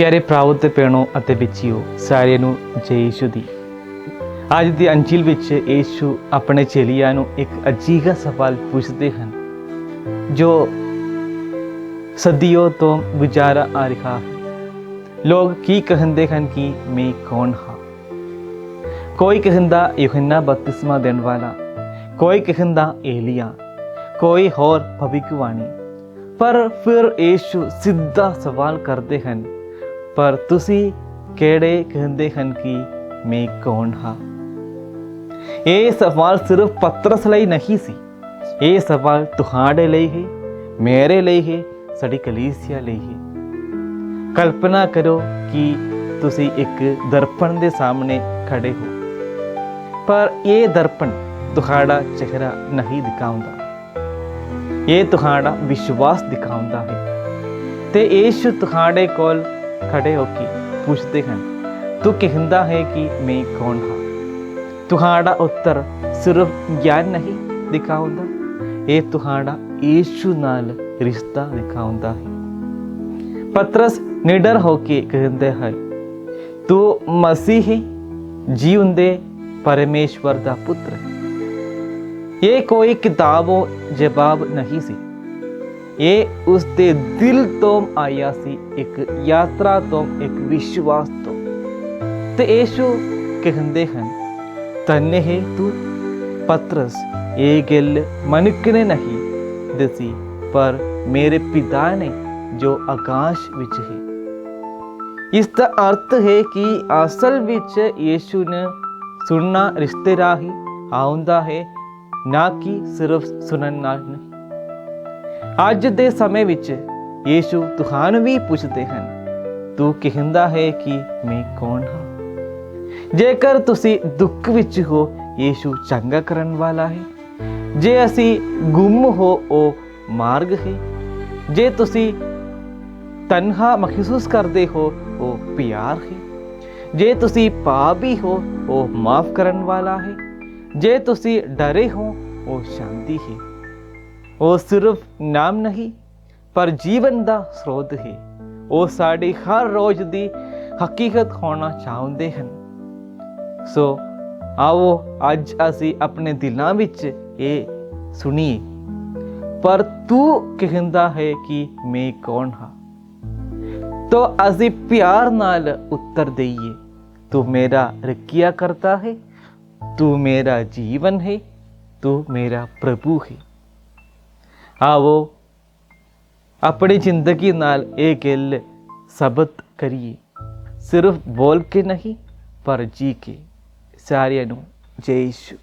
ਪਿਆਰੇ ਭਰਾਵੋ ਤੇ ਭੈਣੋ ਅਤੇ ਬੱਚਿਓ, ਸਾਰਿਆਂ ਨੂੰ ਜੈ ਯਿਸੂ ਦੀ। ਅੱਜ ਦੀ ਅੰਜਿਲ ਵਿੱਚ ਯਿਸੂ ਆਪਣੇ ਚੇਲਿਆਂ ਨੂੰ ਇੱਕ ਅਜੀਬਾ ਸਵਾਲ ਪੁੱਛਦੇ ਹਨ, ਜੋ ਸਦੀਓ ਤੋਂ ਵਿਚਾਰਾ ਆ ਰਿਹਾ ਹੈ। ਲੋਕ ਕੀ ਕਹਿੰਦੇ ਹਨ ਕਿ ਮੈਂ ਕੌਣ ਹਾਂ? ਕੋਈ ਕਹਿੰਦਾ ਯੋਹੰਨਾ ਬਪਤਿਸਮਾ ਦੇਣ ਵਾਲਾ, ਕੋਈ ਕਹਿੰਦਾ ਏਲੀਆ, ਕੋਈ ਹੋਰ ਭਵਿੱਖਬਾਣੀ। ਪਰ ਫਿਰ ਯਿਸੂ ਸਿੱਧਾ ਸਵਾਲ ਕਰਦੇ ਹਨ ਪਰ ਤੁਸੀਂ ਕਿਹੜੇ ਕਹਿੰਦੇ ਹਨ ਕਿ ਮੈਂ ਕੌਣ ਹਾਂ? ਇਹ ਸਵਾਲ ਸਿਰਫ ਪਤਰਸ ਲਈ ਨਹੀਂ ਸੀ। ਇਹ ਸਵਾਲ ਤੁਹਾਡੇ ਲਈ ਹੈ, ਮੇਰੇ ਲਈ ਹੈ, ਸਾਡੀ ਕਲੀਸਿਆ ਲਈ ਹੈ। ਕਲਪਨਾ ਕਰੋ ਕਿ ਤੁਸੀਂ ਇੱਕ ਦਰਪਣ ਦੇ ਸਾਹਮਣੇ ਖੜੇ ਹੋ। ਪਰ ਇਹ ਦਰਪਣ ਤੁਹਾਡਾ ਚਿਹਰਾ ਨਹੀਂ ਦਿਖਾਉਂਦਾ। ਇਹ ਤੁਹਾਡਾ ਵਿਸ਼ਵਾਸ ਦਿਖਾਉਂਦਾ ਹੈ। ਤੇ ਯਿਸੂ ਤੁਹਾਡੇ ਕੋਲ ਖੜੇ ਹੋ ਕੇ ਪੁੱਛਦੇ ਹਨ, ਤੂੰ ਕਹਿੰਦਾ ਹੈ ਕਿ ਮੈਂ ਕੌਣ ਹਾਂ? ਤੁਹਾਡਾ ਉੱਤਰ ਸਿਰਫ ਗਿਆਨ ਨਹੀਂ ਦਿਖਾਉਂਦਾ। ਇਹ ਤੁਹਾਡਾ ਯਿਸੂ ਨਾਲ ਰਿਸ਼ਤਾ ਦਿਖਾਉਂਦਾ ਹੈ। ਪਤਰਸ ਨਿਡਰ ਹੋ ਕੇ ਕਹਿੰਦੇ ਹੈ ਤੂੰ ਮਸੀਹ ਹੈ ਜੀਉਂਦੇ ਪਰਮੇਸ਼ਵਰ ਦਾ ਪੁੱਤਰ ਹੈ। ਇਹ ਕੋਈ ਕਿਤਾਬੋ ਜਵਾਬ ਨਹੀਂ ਸੀ। ਇਹ ਉਸ ਦੇ ਦਿਲ ਤੋਂ ਆਇਆ ਸੀ, ਇੱਕ ਯਾਤਰਾ ਤੋਂ, ਇੱਕ ਵਿਸ਼ਵਾਸ ਤੋਂ। ਤੇ ਯਿਸੂ ਕਹਿੰਦੇ ਹਨ, ਤੰਨੇ ਹੈ ਤੂੰ ਪਤਰਸ, ਇਹ ਗੱਲ ਮਨੁੱਖ ਨੇ ਨਹੀਂ ਦਸੀ, ਪਰ ਮੇਰੇ ਪਿਤਾ ਨੇ ਜੋ ਆਕਾਸ਼ ਵਿੱਚ ਹੈ। ਇਸ ਦਾ ਅਰਥ ਹੈ ਕਿ ਅਸਲ ਵਿੱਚ ਯਿਸੂ ਨੇ ਸੁਣਨਾ ਰਿਸ਼ਤੇ ਰਾਹੀਂ ਆਉਂਦਾ ਹੈ, ਨਾ ਕਿ ਸਿਰਫ ਸੁਣਨ ਨਾਲ ਨਹੀਂ। ਅੱਜ ਦੇ ਸਮੇਂ ਵਿੱਚ ਯੀਸ਼ੂ ਤੁਹਾਨੂੰ ਵੀ ਪੁੱਛਦੇ ਹਨ, ਤੂੰ ਕਹਿੰਦਾ ਹੈ ਕਿ ਮੈਂ ਕੌਣ ਹਾਂ? ਜੇਕਰ ਤੁਸੀਂ ਦੁੱਖ ਵਿੱਚ ਹੋ, ਯੀਸ਼ੂ ਚੰਗਾ ਕਰਨ ਵਾਲਾ ਹੈ। ਜੇ ਅਸੀਂ ਗੁੰਮ ਹੋ, ਉਹ ਮਾਰਗ ਹੈ। ਜੇ ਤੁਸੀਂ ਤਨਹਾ ਮਹਿਸੂਸ ਕਰਦੇ ਹੋ, ਉਹ ਪਿਆਰ ਹੈ। ਜੇ ਤੁਸੀਂ ਪਾਪੀ ਹੋ, ਉਹ ਮਾਫ ਕਰਨ ਵਾਲਾ ਹੈ। ਜੇ ਤੁਸੀਂ ਡਰੇ ਹੋ, ਉਹ ਸ਼ਾਂਤੀ ਹੈ। ਉਹ ਸਿਰਫ ਨਾਮ ਨਹੀਂ, ਪਰ ਜੀਵਨ ਦਾ ਸਰੋਤ ਹੈ। ਉਹ ਸਾਡੀ ਹਰ ਰੋਜ਼ ਦੀ ਹਕੀਕਤ ਹੋਣਾ ਚਾਹੁੰਦੇ ਹਨ। ਸੋ ਆਓ ਅੱਜ ਅਸੀਂ ਆਪਣੇ ਦਿਲਾਂ ਵਿੱਚ ਇਹ ਸੁਣੀਏ। ਪਰ ਤੂੰ ਕਹਿੰਦਾ ਹੈ ਕਿ ਮੈਂ ਕੌਣ ਹਾਂ? ਤੋ ਅਸੀਂ ਪਿਆਰ ਨਾਲ ਉੱਤਰ ਦਈਏ। ਤੂੰ ਮੇਰਾ ਰਕੀਆ ਕਰਤਾ ਹੈ, ਤੂੰ ਮੇਰਾ ਜੀਵਨ ਹੈ, ਤੂੰ ਮੇਰਾ ਪ੍ਰਭੂ ਹੈ। ਆਵੋ, ਆਪਣੀ ਜ਼ਿੰਦਗੀ ਨਾਲ ਇਹ ਗੱਲ ਸਬਤ ਕਰੀਏ। ਸਿਰਫ ਬੋਲ ਕੇ ਨਹੀਂ, ਪਰ ਜੀ ਕੇ, ਸਾਰਿਆਂ ਨੂੰ ਜੈ ਯਿਸੂ